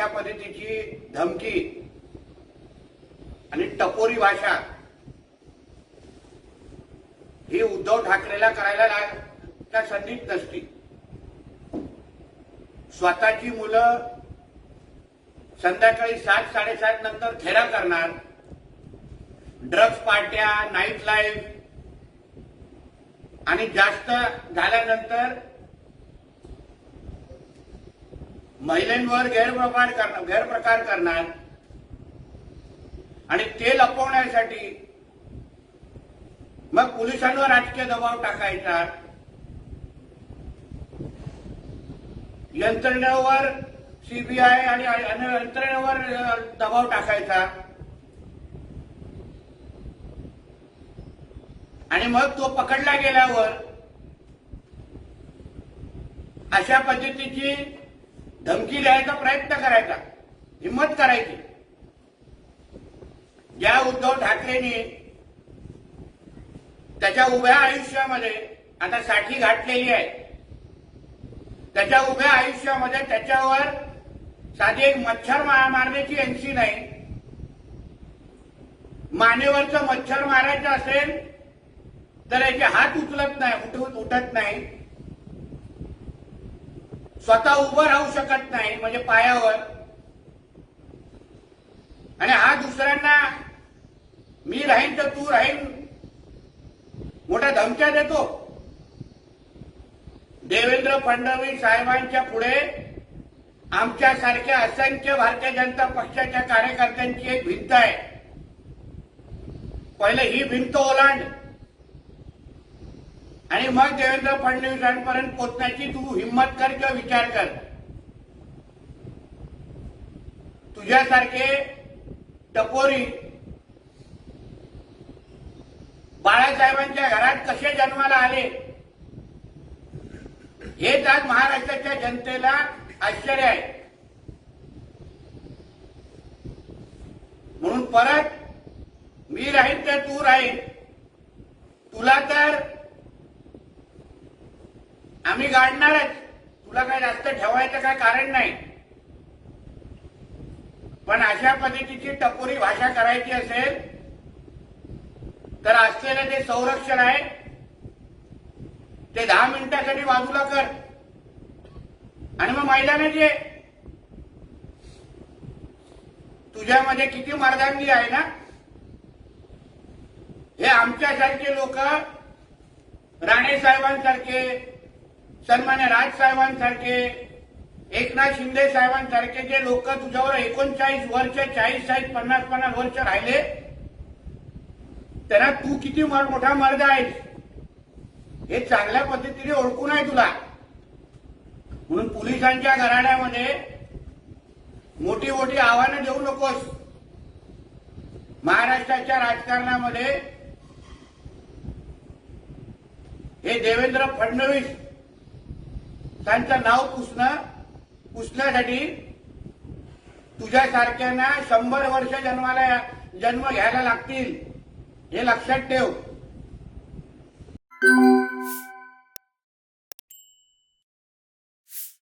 अशा पद्धतीची धमकी आणि टपोरी भाषा ही उद्धव ठाकरेला करायला त्या संधीच नसती. स्वतःची मुलं संध्याकाळी सात साडेसात नंतर थेरा करणार. ड्रग्ज पार्ट्या नाईट लाईफ. आणि जास्त झाल्यानंतर महिलांवर गैरप्रकार करणार गैरप्रकार करणार. आणि ते लपवण्यासाठी मग पोलिसांवर राजकीय दबाव टाकायचा. यंत्रणेवर सीबीआय आणि अन्य यंत्रणेवर दबाव टाकायचा. आणि मग तो पकडला गेल्यावर अशा पद्धतीची धमकी द्यायचा प्रयत्न करायचा. हिंमत करायची. ज्या उद्धव ठाकरेंनी त्याच्या उभ्या आयुष्यामध्ये आता साठी घातलेली आहे. त्याच्या उभ्या आयुष्यामध्ये त्याच्यावर साधी एक मच्छर मारण्याची एनसी नाही. मानेवरचं मच्छर मारायचं असेल तर याचे हात उचलत नाही उठवत उठत नाही. स्वतः उभं राहू शकत नाही म्हणजे पायावर. आणि हा दुसऱ्यांना मी राहीन तर तू राहीन मोठ्या धमक्या देतो. देवेंद्र फडणवीस साहेबांच्या पुढे आमच्यासारख्या असंख्य भारतीय जनता पक्षाच्या कार्यकर्त्यांची एक भिंत आहे. पहिले ही भिंत ओलांड. आणि मग देवेंद्र फडणवीसांपर्यंत पोचण्याची तू हिंमत कर किंवा विचार कर. तुझ्यासारखे टपोरी बाळासाहेबांच्या घरात कसे जन्माला आले? हेच आज महाराष्ट्राच्या जनतेला आश्चर्य आहे. म्हणून परत मी राहीन तर तू राहीन. तुला तर आम्ही गाडणारच तुला काय जास्त ठेवायचं काय कारण नाही. पण अशा पद्धतीची टपोरी भाषा करायची असेल तर असलेलं जे संरक्षण आहे. ते दहा मिनिटासाठी बाजूला कर. आणि मग मैदानात ये. तुझ्यामध्ये किती मर्दांगी आहे ना? हे आमच्यासारखे लोक राणे साहेबांसारखे सन्मान्य राज साहेबांसारखे एकनाथ शिंदे साहेबांसारखे जे लोक तुझ्यावर एकोणचाळीस वर्ष चाळीस चाळीस पन्नास पन्नास वर्ष राहिले त्यांना तू किती मोठा मर्द आहेस? हे चांगल्या पद्धतीने ओळखून आहे तुला. म्हणून पोलिसांच्या घराण्यामध्ये मोठी मोठी आव्हानं देऊ नकोस. महाराष्ट्राच्या राजकारणामध्ये हे देवेंद्र फडणवीस त्यांचं नाव पुसणं पुसण्यासाठी तुझ्यासारख्यांना शंभर वर्ष जन्माला जन्म घ्यायला लागतील हे लक्षात ठेव.